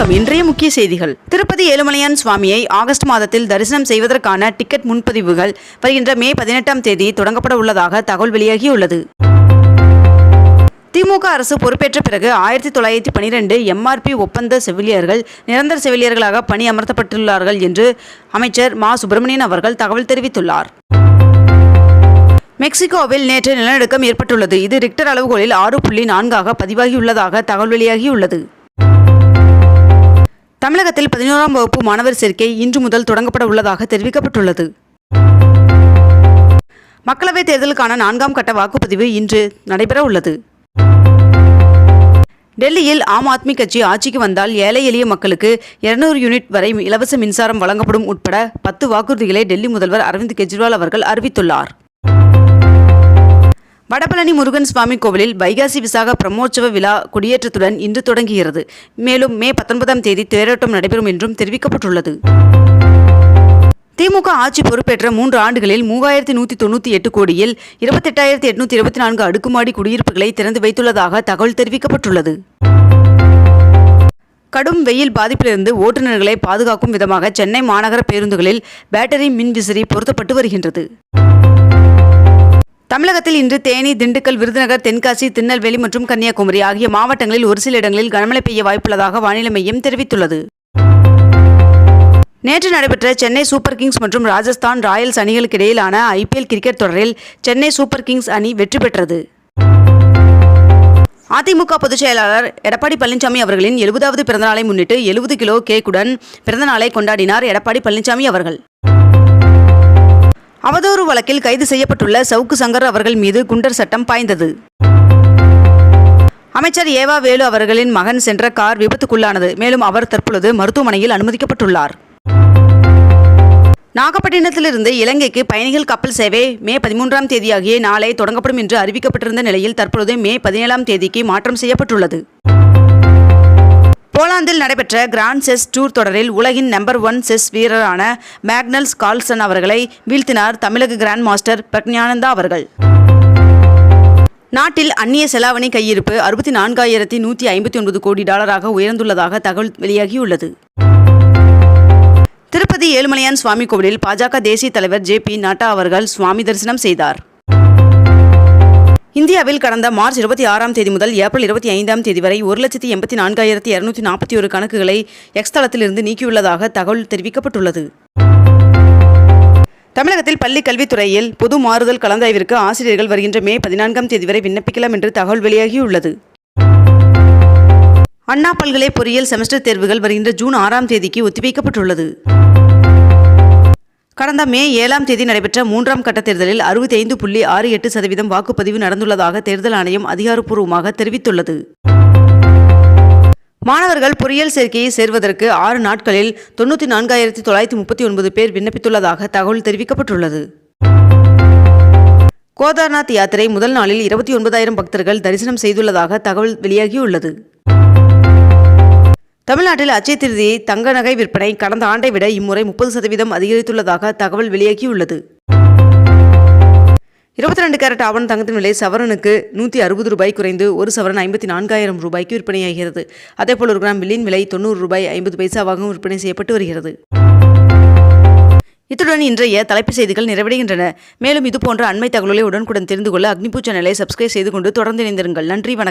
வணக்கம். இன்றைய முக்கிய செய்திகள். திருப்பதி ஏழுமலையான் சுவாமியை ஆகஸ்ட் மாதத்தில் தரிசனம் செய்வதற்கான டிக்கெட் முன்பதிவுகள் வருகின்ற மே பதினெட்டாம் தேதி தொடங்கப்பட உள்ளதாக தகவல் வெளியாகியுள்ளது. திமுக அரசு பொறுப்பேற்ற பிறகு ஆயிரத்தி தொள்ளாயிரத்தி பனிரெண்டு எம்ஆர்பி ஒப்பந்த செவிலியர்கள் நிரந்தர செவிலியர்களாக பணி அமர்த்தப்பட்டுள்ளார்கள் என்று அமைச்சர் மா. சுப்பிரமணியன் அவர்கள் தகவல் தெரிவித்துள்ளார். மெக்சிகோவில் நேற்று நிலநடுக்கம் ஏற்பட்டுள்ளது. இது ரிக்டர் அளவுகோலில் ஆறு புள்ளி நான்காக பதிவாகியுள்ளதாக தகவல் வெளியாகியுள்ளது. தமிழகத்தில் பதினோராம் வகுப்பு மாணவர் சேர்க்கை இன்று முதல் தொடங்கப்பட உள்ளதாக தெரிவிக்கப்பட்டுள்ளது. மக்களவைத் தேர்தலுக்கான நான்காம் கட்ட வாக்குப்பதிவு இன்று நடைபெற உள்ளது. டெல்லியில் ஆம் ஆத்மி கட்சி ஆட்சிக்கு வந்தால் ஏழை எளிய மக்களுக்கு 200 யூனிட் வரை இலவச மின்சாரம் வழங்கப்படும் உட்பட பத்து வாக்குறுதிகளை டெல்லி முதல்வர் அரவிந்த் கெஜ்ரிவால் அவர்கள் அறிவித்துள்ளார். வடபழனி முருகன் சுவாமி கோவிலில் வைகாசி விசாக பிரம்மோற்சவ விழா கொடியேற்றத்துடன் இன்று தொடங்குகிறது. மேலும் மே பத்தொன்பதாம் தேதி தேரோட்டம் நடைபெறும் என்றும் தெரிவிக்கப்பட்டுள்ளது. திமுக ஆட்சி பொறுப்பேற்ற மூன்று ஆண்டுகளில் மூவாயிரத்தி நூற்றி தொண்ணூற்றி எட்டு கோடியில் இருபத்தெட்டாயிரத்தி எட்நூற்றி இருபத்தி நான்கு அடுக்குமாடி குடியிருப்புகளை திறந்து வைத்துள்ளதாக தகவல் தெரிவிக்கப்பட்டுள்ளது. கடும் வெயில் பாதிப்பிலிருந்து ஓட்டுநர்களை பாதுகாக்கும் விதமாக சென்னை மாநகர பேருந்துகளில் பேட்டரி மின் விசிறி பொருத்தப்பட்டு வருகின்றது. தமிழகத்தில் இன்று தேனி திண்டுக்கல் விருதுநகர் தென்காசி திருநெல்வேலி மற்றும் கன்னியாகுமரி ஆகிய மாவட்டங்களில் ஒரு சில இடங்களில் கனமழை பெய்ய வாய்ப்புள்ளதாக வானிலை மையம் தெரிவித்துள்ளது. நேற்று நடைபெற்ற சென்னை சூப்பர் கிங்ஸ் மற்றும் ராஜஸ்தான் ராயல்ஸ் அணிகளுக்கு இடையிலான ஐபிஎல் கிரிக்கெட் தொடரில் சென்னை சூப்பர் கிங்ஸ் அணி வெற்றி பெற்றது. அதிமுக பொதுச் செயலாளர் எடப்பாடி பழனிசாமி அவர்களின் எழுபதாவது பிறந்தநாளை முன்னிட்டு எழுபது கிலோ கேக்குடன் பிறந்தநாளை கொண்டாடினார் எடப்பாடி பழனிசாமி அவர்கள். அவதூறு வழக்கில் கைது செய்யப்பட்டுள்ள சவுக்கு சங்கர் அவர்கள் மீது குண்டர் சட்டம் பாய்ந்தது. அமைச்சர் ஏவா வேலு அவர்களின் மகன் சென்ற கார் விபத்துக்குள்ளானது. மேலும் அவர் தற்பொழுது மருத்துவமனையில் அனுமதிக்கப்பட்டுள்ளார். நாகப்பட்டினத்திலிருந்து இலங்கைக்கு பயணிகள் கப்பல் சேவை மே பதிமூன்றாம் தேதியாகிய நாளை தொடங்கப்படும் என்று அறிவிக்கப்பட்டிருந்த நிலையில் தற்பொழுது மே பதினேழாம் தேதிக்கு மாற்றம் செய்யப்பட்டுள்ளது. போலாந்தில் நடைபெற்ற கிராண்ட் செஸ் டூர் தொடரில் உலகின் நம்பர் ஒன் செஸ் வீரரான மேக்னல்ஸ் கால்சன் அவர்களை வீழ்த்தினார் தமிழக கிராண்ட் மாஸ்டர் பிரக்ஞானந்தா அவர்கள். நாட்டில் அந்நிய செலாவணி கையிருப்பு அறுபத்தி நான்காயிரத்தி நூற்றி ஐம்பத்தி ஒன்பது கோடி டாலராக உயர்ந்துள்ளதாக தகவல் வெளியாகியுள்ளது. திருப்பதி ஏழுமலையான் சுவாமி கோவிலில் பாஜக தேசிய தலைவர் ஜே பி நட்டா அவர்கள் சுவாமி தரிசனம் செய்தார். இந்தியாவில் கடந்த மார்ச் இருபத்தி ஆறாம் தேதி முதல் ஏப்ரல் இருபத்தி ஐந்தாம் தேதி வரை ஒரு லட்சத்தி எண்பத்தி நான்காயிரத்தி இருநூற்றி நாற்பத்தி ஒரு கணக்குகளை எக்ஸ் தளத்திலிருந்து நீக்கியுள்ளதாக தகவல் தெரிவிக்கப்பட்டுள்ளது. தமிழகத்தில் பள்ளி கல்வித்துறையில் பொது மாறுதல் கலந்தாய்விற்கு ஆசிரியர்கள் வருகின்ற மே பதினான்காம் தேதி வரை விண்ணப்பிக்கலாம் என்று தகவல் வெளியாகியுள்ளது. அண்ணா பல்கலை பொறியியல் செமஸ்டர் தேர்வுகள் வருகின்ற ஜூன் ஆறாம் தேதிக்கு ஒத்திவைக்கப்பட்டுள்ளது. கடந்த மே ஏழாம் தேதி நடைபெற்ற மூன்றாம் கட்ட தேர்தலில் அறுபத்தி ஐந்து புள்ளி ஆறு எட்டு சதவீதம் வாக்குப்பதிவு நடந்துள்ளதாக தேர்தல் ஆணையம் அதிகாரப்பூர்வமாக தெரிவித்துள்ளது. மாணவர்கள் பொறியியல் சேர்க்கையை சேர்வதற்கு ஆறு நாட்களில் தொண்ணூற்றி நான்காயிரத்தி தொள்ளாயிரத்தி முப்பத்தி ஒன்பது பேர் விண்ணப்பித்துள்ளதாக தகவல் தெரிவிக்கப்பட்டுள்ளது. கோதார்நாத் யாத்திரை முதல் நாளில் இருபத்தி ஒன்பதாயிரம் பக்தர்கள் தரிசனம் செய்துள்ளதாக தகவல் வெளியாகியுள்ளது. தமிழ்நாட்டில் அச்சய திருதி தங்க நகை விற்பனை கடந்த ஆண்டை விட இம்முறை முப்பது சதவீதம் அதிகரித்துள்ளதாக தகவல் வெளியாகியுள்ளது. இருபத்தி ரெண்டு கேரட் ஆவண தங்கத்தின் விலை சவரனுக்கு நூற்றி அறுபது ரூபாய் குறைந்து ஒரு சவரன் ஐம்பத்தி நான்காயிரம் ரூபாய்க்கு விற்பனையாகிறது அதேபோல் ஒரு கிராம் வில்லின் விலை தொண்ணூறு ரூபாய் ஐம்பது பைசாவாகவும் விற்பனை செய்யப்பட்டு வருகிறது. இத்துடன் இன்றைய தலைப்புச் செய்திகள் நிறைவடைகின்றன. மேலும் இதுபோன்ற அண்மை தகவல்களை உடனுக்குடன் தெரிந்து கொள்ள அக்னிபூ சேனலை சப்ஸ்கிரைப் செய்து கொண்டு தொடர்ந்து இணைந்திருங்கள். நன்றி வணக்கம்.